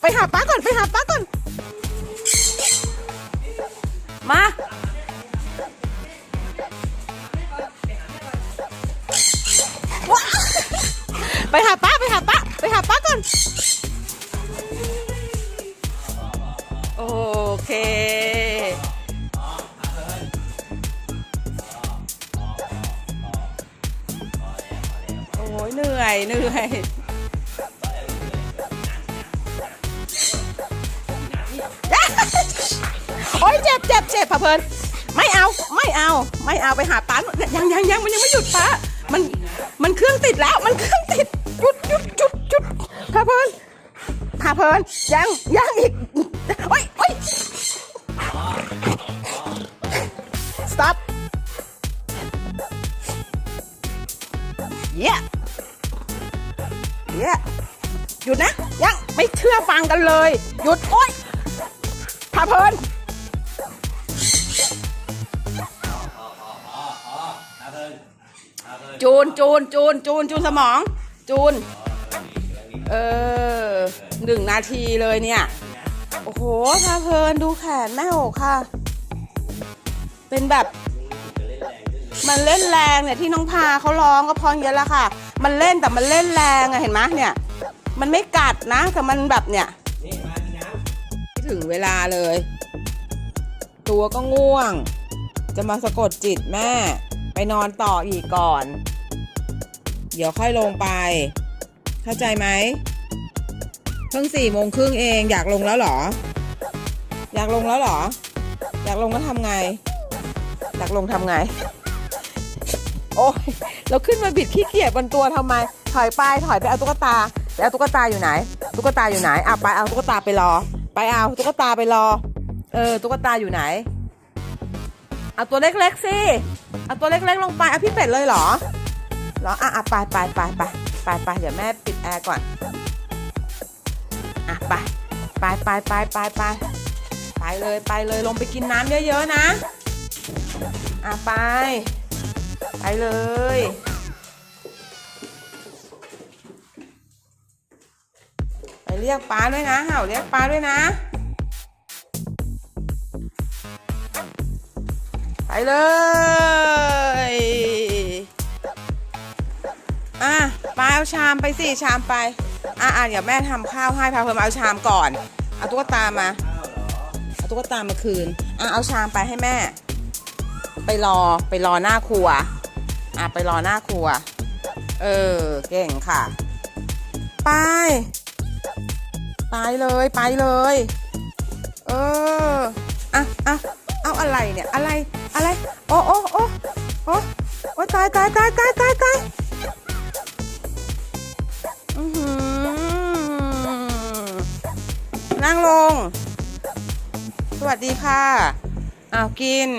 ไปหาป้าก่อน ไปหาป้าก่อน มา ไปหาป้า ไปหาป้า ไปหาป้าก่อน โอเคโอ้ยเหนื่อยเหนื่อย จ็บเจ็บเจ็บพะเพลินไม่เอาไม่เอาไม่เอาไปหาป้ายังยังยังมันยังไม่หยุดป้ามันมันเครื่องติดแล้วมันเครื่องติดหยุดหยุดหยุดหยุดพะเพลินพะเพลินยังยังอีกโอ้ยโอ้ย stop yeah yeah หยุดนะยังไม่เชื่อฟังกันเลย หยุดโอ้ยพาเพลิน จูนจูนจูนจูนจูนสมอง จูน เออหนึ่งนาทีเลยเนี่ย โอ้โหพาเพลินดูแขนแม่โอค่ะ เป็นแบบ มันเล่นแรงเนี่ยที่น้องพาเขาร้องก็พอเยอะแล้วค่ะ มันเล่นแต่มันเล่นแรงอะเห็นไหมเนี่ย มันไม่กัดนะแต่มันแบบเนี่ยถึงเวลาเลย ตัวก็ง่วง จะมาสะกดจิตแม่ นอนต่ออีกก่อน เดี๋ยวค่อยลงไป เข้าใจไหมเพิ่งสี่โมงครึ่งเองอยากลงแล้วเหรอ อยากลงแล้วเหรอ อยากลงก็ทำไง อยากลงทำไง โอ้ยเราขึ้นมาบิดขี้เกียจบนตัวทำไม ถอยไปถอยไปเอาตุ๊กตาไปเอาตุ๊กตาอยู่ไหน ตุ๊กตาอยู่ไหนอะไปเอาตุ๊กตาไปรอ ไปเอาตุ๊กตาไปรอ เออตุ๊กตาอยู่ไหน เอาตัวเล็กๆสิเอาตัวเล็กๆลงไปเอาพี่เป็ดเลยเหรอเหรออะอะไปไปไปไปไปไปเดี๋ยวแม่ปิดแอร์ก่อนอะไปไปไปไปไปไปไปเลยไปเลยลงไปกินน้ำเยอะๆนะอะไป ไปเลยไปเรียกป้าด้วยนะเห่าเรียกป้าด้วยนะ ไปเลย อะป้าเอาชามไปสิ ชามไป อะอะเดี๋ยวแม่ทำข้าวให้พาเพิ่มเอาชามก่อน เอาตุ๊กตามา เอาตุ๊กตามาคืน อะเอาชามไปให้แม่ ไปรอไปรอหน้าครัว อะไปรอหน้าครัว เออ เก่งค่ะ ไป ไปเลยไปเลย เออ อะอะ อะไรเนี่ยอะไรอะไรโอ้โอ้โอ้โอ้โอ้ตายตายตายตายตายตายนั่งลง สวัสดีค่ะอ้าวกิน